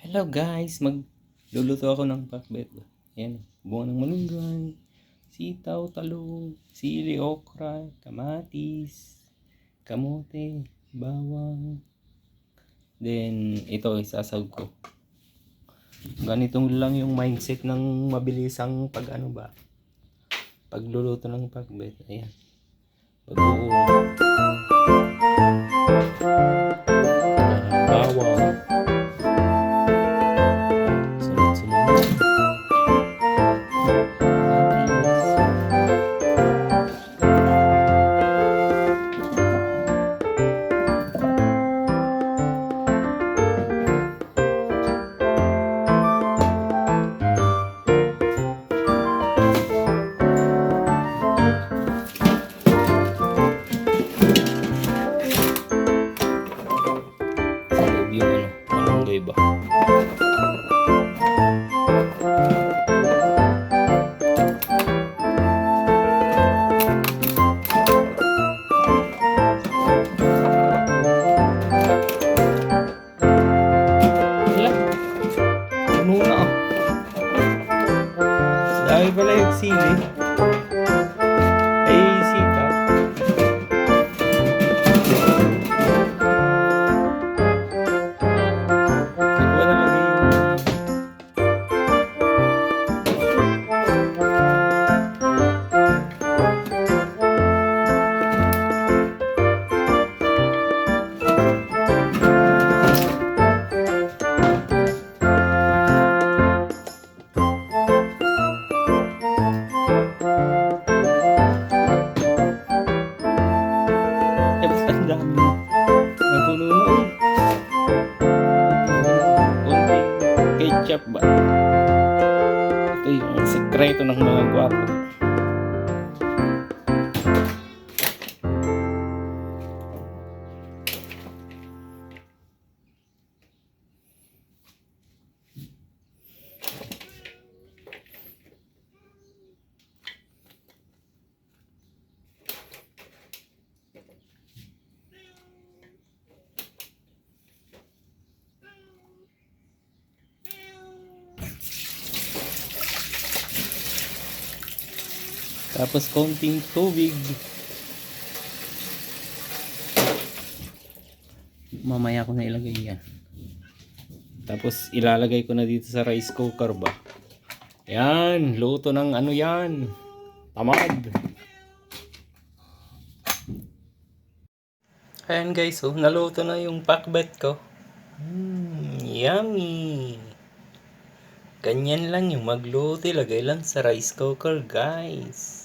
Hello guys, magluluto ako ng pakbet. Ayan, buo ng malunggay, sitaw, talong, sili, okra, kamatis, kamote, bawang. Then, ito isasawag ko. Ganitong lang yung mindset ng mabilisang pag ano ba, pagluluto ng pakbet. Ayan. Pag-uong. Malunggay ba? Ah. Dami pala yung sili. Ketchup ba? Ito yung sekreto ng mga gwapo. Tapos konting tubig. Mamaya ko na ilagay yan. Tapos ilalagay ko na dito sa rice cooker ba. Yan, luto ng ano yan. Tamad. Ayan guys, oh, naluto na yung pakbet ko. Mm, yummy. Ganyan lang yung magluto, lagay lang sa rice cooker guys.